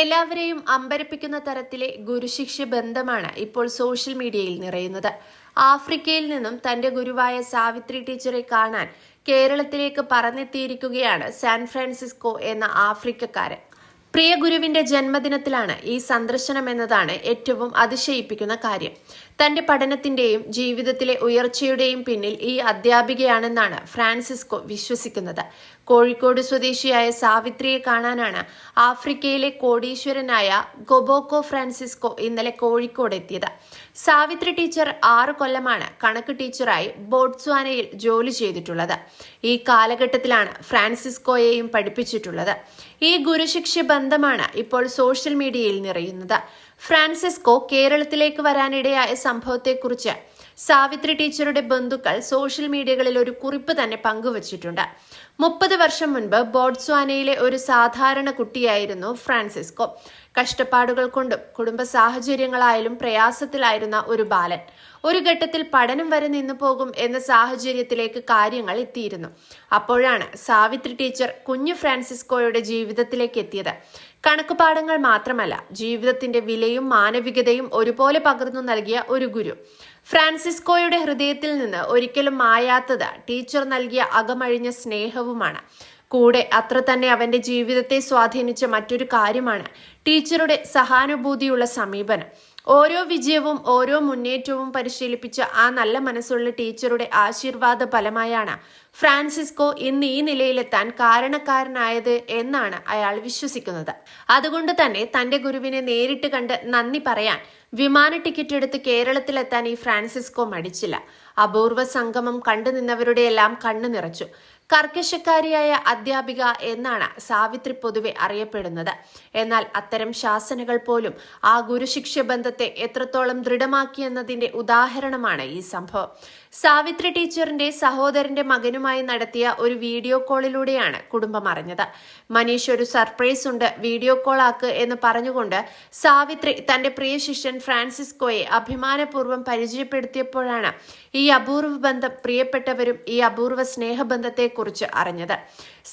എല്ലാവരെയും അമ്പരപ്പിക്കുന്ന തരത്തിലെ ഗുരുശിക്ഷ ബന്ധമാണ് ഇപ്പോൾ സോഷ്യൽ മീഡിയയിൽ നിറയുന്നത്. ആഫ്രിക്കയിൽ നിന്നും തന്റെ ഗുരുവായ സാവിത്രി ടീച്ചറെ കാണാൻ കേരളത്തിലേക്ക് പറന്നെത്തിയിരിക്കുകയാണ് സാൻ ഫ്രാൻസിസ്കോ എന്ന ആഫ്രിക്കക്കാരൻ. പ്രിയ ഗുരുവിന്റെ ജന്മദിനത്തിലാണ് ഈ സന്ദർശനം എന്നതാണ് ഏറ്റവും അതിശയിപ്പിക്കുന്ന കാര്യം. തന്റെ പഠനത്തിന്റെയും ജീവിതത്തിലെ ഉയർച്ചയുടെയും പിന്നിൽ ഈ അധ്യാപികയാണെന്നാണ് ഫ്രാൻസിസ്കോ വിശ്വസിക്കുന്നത്. കോഴിക്കോട് സ്വദേശിയായ സാവിത്രിയെ കാണാനാണ് ആഫ്രിക്കയിലെ കോടീശ്വരനായ ഗൊബോക്കോ ഫ്രാൻസിസ്കോ ഇന്നലെ കോഴിക്കോട് എത്തിയത്. സാവിത്രി ടീച്ചർ ആറു കൊല്ലമാണ് കണക്ക് ടീച്ചറായി ബോട്സ്വാനയിൽ ജോലി ചെയ്തിട്ടുള്ളത്. ഈ കാലഘട്ടത്തിലാണ് ഫ്രാൻസിസ്കോയെയും പഠിപ്പിച്ചിട്ടുള്ളത്. ഈ ഗുരുശിക്ഷ ബന്ധമാണ് ഇപ്പോൾ സോഷ്യൽ മീഡിയയിൽ നിറയുന്നത്. ഫ്രാൻസിസ്കോ കേരളത്തിലേക്ക് വരാനിടയായ സംഭവത്തെക്കുറിച്ച് സാവിത്രി ടീച്ചറുടെ ബന്ധുക്കൾ സോഷ്യൽ മീഡിയകളിൽ ഒരു കുറിപ്പ് തന്നെ പങ്കുവച്ചിട്ടുണ്ട്. മുപ്പത് വർഷം മുൻപ് ബോട്സ്വാനയിലെ ഒരു സാധാരണ കുട്ടിയായിരുന്നു ഫ്രാൻസിസ്കോ. കഷ്ടപ്പാടുകൾ കൊണ്ടും കുടുംബ സാഹചര്യങ്ങളായാലും പ്രയാസത്തിലായിരുന്ന ഒരു ബാലൻ. ഒരു ഘട്ടത്തിൽ പഠനം വരെ നിന്നു പോകും എന്ന സാഹചര്യത്തിലേക്ക് കാര്യങ്ങൾ എത്തിയിരുന്നു. അപ്പോഴാണ് സാവിത്രി ടീച്ചർ കുഞ്ഞു ഫ്രാൻസിസ്കോയുടെ ജീവിതത്തിലേക്ക് എത്തിയത്. കണക്ക് പാഠങ്ങൾ മാത്രമല്ല ജീവിതത്തിന്റെ വിലയും മാനവികതയും ഒരുപോലെ പകർന്നു നൽകിയ ഒരു ഗുരു. ഫ്രാൻസിസ്കോയുടെ ഹൃദയത്തിൽ നിന്ന് ഒരിക്കലും മായാത്തത് ടീച്ചർ നൽകിയ അകമഴിഞ്ഞ സ്നേഹവുമാണ്. കൂടെ അത്ര തന്നെ അവന്റെ ജീവിതത്തെ സ്വാധീനിച്ച മറ്റൊരു കാര്യമാണ് ടീച്ചറുടെ സഹാനുഭൂതിയുള്ള സമീപനം. ഓരോ വിജയവും ഓരോ മുന്നേറ്റവും പരിശീലിപ്പിച്ച ആ നല്ല മനസ്സുള്ള ടീച്ചറുടെ ആശീർവാദ ഫലമായാണ് ഫ്രാൻസിസ്കോ ഇന്ന് ഈ നിലയിലെത്താൻ കാരണക്കാരനായത് എന്നാണ് അയാൾ വിശ്വസിക്കുന്നത്. അതുകൊണ്ട് തന്നെ തന്റെ ഗുരുവിനെ നേരിട്ട് കണ്ട് നന്ദി പറയാൻ വിമാന ടിക്കറ്റ് എടുത്ത് കേരളത്തിലെത്താൻ ഈ ഫ്രാൻസിസ്കോ മടിച്ചില്ല. അപൂർവ സംഗമം കണ്ടു എല്ലാം കണ്ണു നിറച്ചു. കർക്കശക്കാരിയായ അധ്യാപിക എന്നാണ് സാവിത്രി പൊതുവെ അറിയപ്പെടുന്നത്. എന്നാൽ അത്തരം ശാസനകൾ പോലും ആ ഗുരുശിക്ഷ ബന്ധത്തെ എത്രത്തോളം ദൃഢമാക്കിയെന്നതിന്റെ ഉദാഹരണമാണ് ഈ സംഭവം. സാവിത്രി ടീച്ചറിന്റെ സഹോദരന്റെ മകനുമായി നടത്തിയ ഒരു വീഡിയോ കോളിലൂടെയാണ് കുടുംബം അറിഞ്ഞത്. മനീഷ് ഒരു സർപ്രൈസ് ഉണ്ട് വീഡിയോ കോൾ ആക്ക് എന്ന് പറഞ്ഞുകൊണ്ട് സാവിത്രി തന്റെ പ്രിയ ശിഷ്യൻ ഫ്രാൻസിസ്കോയെ അഭിമാനപൂർവം പരിചയപ്പെടുത്തിയപ്പോഴാണ് ഈ അപൂർവ ബന്ധം പ്രിയപ്പെട്ടവരും ഈ അപൂർവ സ്നേഹബന്ധത്തെക്കുറിച്ച് അറിഞ്ഞത്.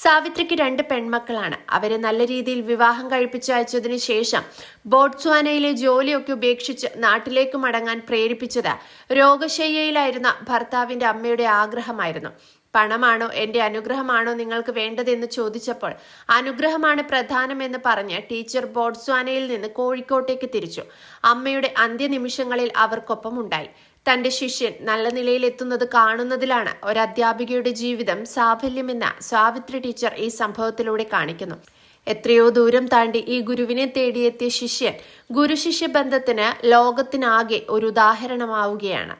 സാവിത്രിക്ക് രണ്ട് പെൺമക്കളാണ്. അവരെ നല്ല രീതിയിൽ വിവാഹം കഴിപ്പിച്ചയച്ചതിനു ശേഷം ബോട്സ്വാനയിലെ ജോലിയൊക്കെ ഉപേക്ഷിച്ച് നാട്ടിലേക്ക് മടങ്ങാൻ പ്രേരിപ്പിച്ചത് രോഗശയ്യയിലായിരുന്ന ഭർത്താവിന്റെ അമ്മയുടെ ആഗ്രഹമായിരുന്നു. പണമാണോ എന്റെ അനുഗ്രഹമാണോ നിങ്ങൾക്ക് വേണ്ടതെന്ന് ചോദിച്ചപ്പോൾ അനുഗ്രഹമാണ് പ്രധാനമെന്ന് പറഞ്ഞ് ടീച്ചർ ബോട്സ്വാനയിൽ നിന്ന് കോഴിക്കോട്ടേക്ക് തിരിച്ചു. അമ്മയുടെ അന്ത്യനിമിഷങ്ങളിൽ അവർക്കൊപ്പം ഉണ്ടായി തന്റെ ശിഷ്യൻ നല്ല നിലയിൽ എത്തുന്നത് കാണുന്നതിലാണ് ഒരു അധ്യാപികയുടെ ജീവിതം സാഫല്യമെന്ന സാവിത്രി ടീച്ചർ ഈ സംഭവത്തിലൂടെ കാണിക്കുന്നു. എത്രയോ ദൂരം താണ്ടി ഈ ഗുരുവിനെ തേടിയെത്തിയ ശിഷ്യൻ ഗുരുശിഷ്യ ബന്ധത്തിന് ലോകത്തിനാകെ ഒരു ഉദാഹരണമാവുകയാണ്.